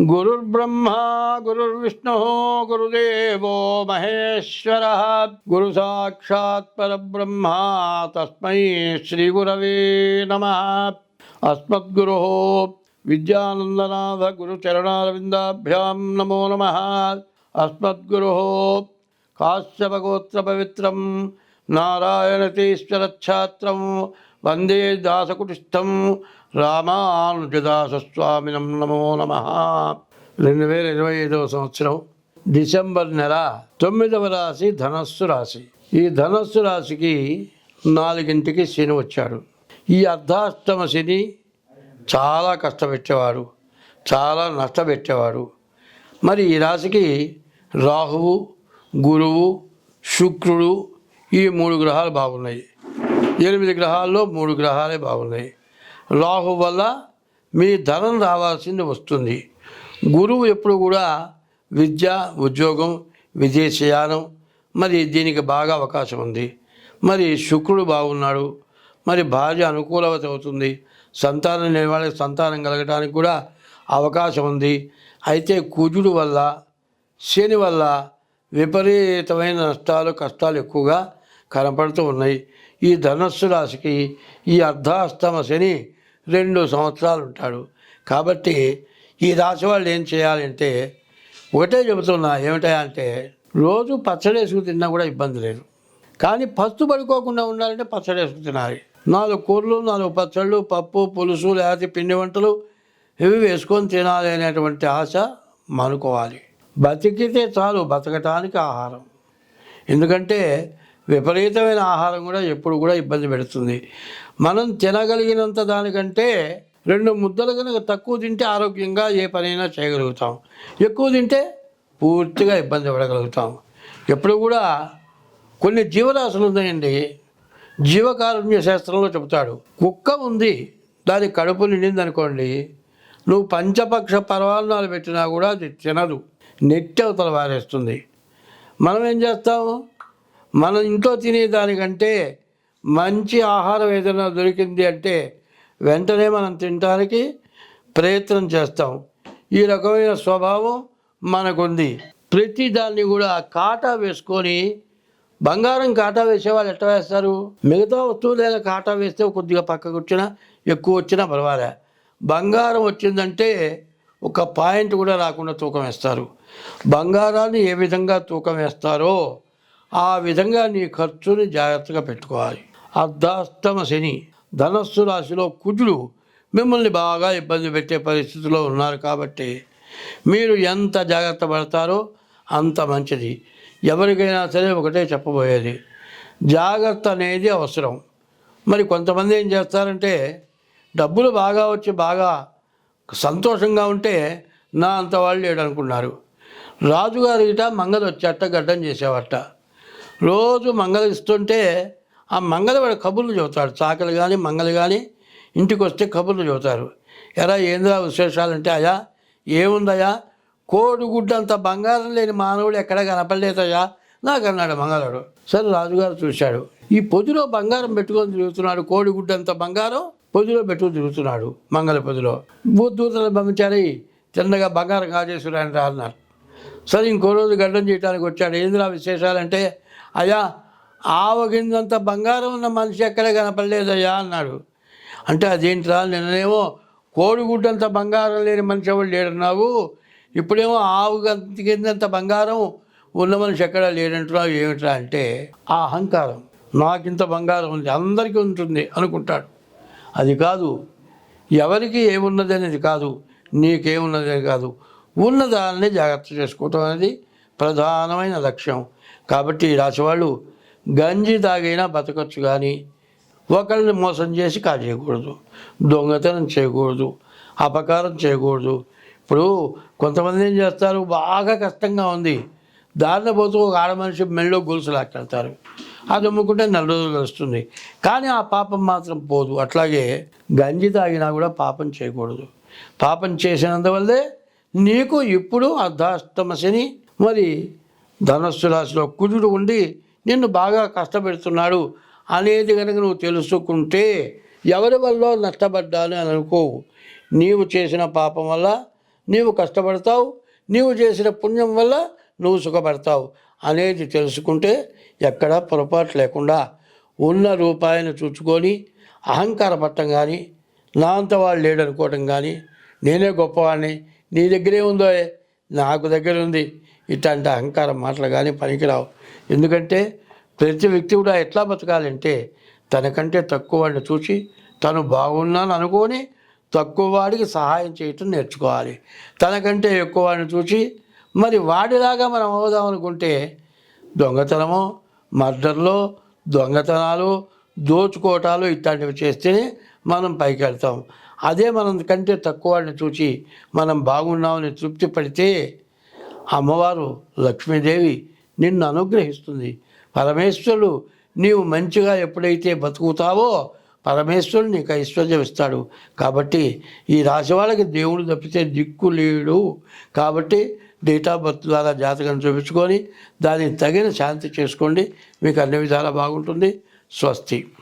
గురుర్బ్రహ్మ గురుర్విష్ణు గురుదేవో మహేశ్వర గురు సాక్షాత్ పరబ్రహ్మ తస్మై శ్రీ గురవే నమ అస్మద్గురు విద్యానందనాథ గురుచరణారవిందాభ్యాం నమో నమ అస్మద్గురు కాశ్యపగోత్ర పవిత్రం నారాయణతీశ్వరఛాత్రం వందే దాసకుటిస్థం రామానుజదాసస్వామినం నమో నమ. రెండు వేల ఇరవై ఐదవ సంవత్సరం డిసెంబర్ నెల తొమ్మిదవ రాశి ధనస్సు రాశి. ఈ ధనస్సు రాశికి నాలుగింటికి శని వచ్చాడు. ఈ అర్ధాష్టమ శని చాలా కష్టపెట్టేవాడు చాలా నష్టపెట్టేవాడు. మరి ఈ రాశికి రాహువు గురువు శుక్రుడు ఈ మూడు గ్రహాలు బాగున్నాయి. ఎనిమిది గ్రహాల్లో మూడు గ్రహాలే బాగున్నాయి. రాహు వల్ల మీ ధనం రావాల్సింది వస్తుంది. గురువు ఎప్పుడు కూడా విద్య ఉద్యోగం విదేశయానం మరి దీనికి బాగా అవకాశం ఉంది. మరి శుక్రుడు బాగున్నాడు. మరి భార్య అనుకూలవత అవుతుంది. సంతానం లేని వాళ్ళకి సంతానం కలగడానికి కూడా అవకాశం ఉంది. అయితే కుజుడు వల్ల శని వల్ల విపరీతమైన నష్టాలు కష్టాలు ఎక్కువగా కనపడుతూ ఉన్నాయి. ఈ ధనస్సు రాశికి ఈ అర్ధాస్తమ శని రెండు సంవత్సరాలు ఉంటాడు కాబట్టి ఈ రాశి వాళ్ళు ఏం చేయాలంటే ఒకటే చెబుతున్నా ఏమిటా అంటే రోజు పచ్చడి వేసుకు తిన్నా కూడా ఇబ్బంది లేదు. కానీ పస్తు పడుకోకుండా ఉండాలంటే పచ్చడి వేసుకు తినాలి. నాలుగు కూరలు నాలుగు పచ్చళ్ళు పప్పు పులుసు లేకపోతే పిండి వంటలు ఇవి వేసుకొని తినాలి అనేటువంటి ఆశ మనుకోవాలి. బతికితే చాలు బతకటానికి ఆహారం. ఎందుకంటే విపరీతమైన ఆహారం కూడా ఎప్పుడు కూడా ఇబ్బంది పెడుతుంది. మనం తినగలిగినంత దానికంటే రెండు ముద్దలు కనుక తక్కువ తింటే ఆరోగ్యంగా ఏ పనైనా చేయగలుగుతాం. ఎక్కువ తింటే పూర్తిగా ఇబ్బంది పడగలుగుతాం. ఎప్పుడు కూడా కొన్ని జీవరాశులు ఉన్నాయండి. జీవకారుణ్య శాస్త్రంలో చెబుతాడు కుక్క ఉంది దాని కడుపు నిండింది అనుకోండి నువ్వు పంచపక్ష పర్వాలనాలు పెట్టినా కూడా అది తినదు. నెట్టి అవతల వారేస్తుంది. మనం ఏం చేస్తాము మన ఇంట్లో తినేదానికంటే మంచి ఆహారం ఏదైనా దొరికింది అంటే వెంటనే మనం తినడానికి ప్రయత్నం చేస్తాం. ఈ రకమైన స్వభావం మనకుంది. ప్రతి దాన్ని కూడా కాటా వేసుకొని బంగారం కాటా వేసేవాళ్ళు ఎట్లా వేస్తారు? మిగతా వస్తువులు లేదా కాటా వేస్తే కొద్దిగా పక్కకు వచ్చినా ఎక్కువ వచ్చినా పర్వాలే. బంగారం వచ్చిందంటే ఒక పాయింట్ కూడా రాకుండా తూకం వేస్తారు. బంగారాన్ని ఏ విధంగా తూకం వేస్తారో ఆ విధంగా నీ ఖర్చుని జాగ్రత్తగా పెట్టుకోవాలి. అర్ధాష్టమ శని ధనస్సు రాశిలో కుజుడు మిమ్మల్ని బాగా ఇబ్బంది పెట్టే పరిస్థితిలో ఉన్నారు కాబట్టి మీరు ఎంత జాగ్రత్త పడతారో అంత మంచిది. ఎవరికైనా సరే ఒకటే చెప్పబోయేది. జాగ్రత్త అనేది అవసరం. మరి కొంతమంది ఏం చేస్తారంటే డబ్బులు బాగా వచ్చి బాగా సంతోషంగా ఉంటే నా అంత వాళ్ళు లేడు అనుకున్నారు రాజుగారి ఇట మంగళ వచ్చేట గడ్డం చేసేవట రోజు మంగళ ఇస్తుంటే ఆ మంగళ వాడు కబుర్లు చెబుతాడు. చాకలు కానీ మంగళ కానీ ఇంటికి వస్తే కబుర్లు చెబుతారు. ఎరా ఏంద్రా విశేషాలంటే అయ్యా ఏముందయ్యా? కోడిగుడ్డంత బంగారం లేని మానవుడు ఎక్కడ కనపడలేదయ్యా? నాకు అన్నాడు మంగళుడు సరే రాజుగారు చూశాడు. ఈ పొదిలో బంగారం పెట్టుకొని తిరుగుతున్నాడు. కోడిగుడ్డంత బంగారం పొదిలో పెట్టుకొని తిరుగుతున్నాడు మంగళ పొదిలో. భూదూతలు పంపించారు చిన్నగా బంగారం కాజేశ్వరాయని రా అన్నారు. సరే ఇంకో రోజు గడ్డం చేయడానికి వచ్చాడు. ఏందిరా విశేషాలంటే అయ్యా ఆవగిందంత బంగారం ఉన్న మనిషి ఎక్కడ కనపడలేదయ్యా అన్నాడు. అంటే అదేంట్రా నిన్ననేమో కోడిగుడ్డంత బంగారం లేని మనిషి ఎవరు లేడన్నావు? ఇప్పుడేమో ఆవు కిందంత బంగారం ఉన్న మనిషి ఎక్కడ లేడంటున్నావు ఏమిట్రా అంటే ఆ అహంకారం నాకింత బంగారం ఉంది అందరికీ ఉంటుంది అనుకుంటాడు. అది కాదు ఎవరికి ఏమున్నది అనేది కాదు నీకేమున్నది అనేది కాదు. ఉన్నదాన్ని జాగ్రత్త చేసుకోవటం అనేది ప్రధానమైన లక్ష్యం. కాబట్టి ఈ రాశివాళ్ళు గంజి తాగైనా బతకచ్చు కానీ ఒకరిని మోసం చేసి కాజేయకూడదు దొంగతనం చేయకూడదు. అపకారం చేయకూడదు. ఇప్పుడు కొంతమంది ఏం చేస్తారు? బాగా కష్టంగా ఉంది. దారిన పోతూ ఒక ఆడ మనిషి మెళ్ళో గొలుసు లాక్కెళ్తారు. అది అమ్ముకుంటే నెల రోజులు వస్తుంది కానీ ఆ పాపం మాత్రం పోదు. అట్లాగే గంజి తాగినా కూడా పాపం చేయకూడదు. పాపం చేసినందువల్లే నీకు ఇప్పుడు అర్ధాష్టమ శని మరి ధనస్సు రాశిలో కుజుడు ఉండి నిన్ను బాగా కష్టపెడుతున్నాడు అనేది కనుక నువ్వు తెలుసుకుంటే ఎవరి వల్ల నష్టపడ్డాను అని అనుకోవు. నీవు చేసిన పాపం వల్ల నీవు కష్టపడతావు. నీవు చేసిన పుణ్యం వల్ల నువ్వు సుఖపడతావు అనేది తెలుసుకుంటే ఎక్కడా పొరపాటు లేకుండా ఉన్న రూపాయిని చూచుకొని అహంకార పట్టం కానీ నా అంత వాళ్ళు లేడనుకోవటం కానీ నేనే గొప్పవాడిని నీ దగ్గరే ఉందో నాకు దగ్గర ఉంది ఇట్లాంటి అహంకారం మాటలు కానీ పనికిరావు. ఎందుకంటే ప్రతి వ్యక్తి కూడా ఎట్లా బతకాలంటే తనకంటే తక్కువ వాడిని చూసి తను బాగున్నాను అనుకొని తక్కువ వాడికి సహాయం చేయటం నేర్చుకోవాలి. తనకంటే ఎక్కువ వాడిని చూసి మరి వాడిలాగా మనం అవుదాం అనుకుంటే దొంగతనము మర్డర్లు దొంగతనాలు దోచుకోవటాలు ఇట్లాంటివి చేస్తేనే మనం పైకి వెళ్తాం. అదే మనం కంటే తక్కువ వాడిని చూసి మనం బాగున్నామని తృప్తి పడితే అమ్మవారు లక్ష్మీదేవి నిన్ను అనుగ్రహిస్తుంది. పరమేశ్వరుడు నీవు మంచిగా ఎప్పుడైతే బతుకుతావో పరమేశ్వరుడు నీకు ఐశ్వర్యం ఇస్తాడు. కాబట్టి ఈ రాశి వాళ్ళకి దేవుడు తప్పితే దిక్కు లేడు. కాబట్టి డేట్ ఆఫ్ బర్త్ ద్వారా జాతకం చూపించుకొని దానికి తగిన శాంతి చేసుకోండి. మీకు అన్ని విధాలా బాగుంటుంది. స్వస్తి.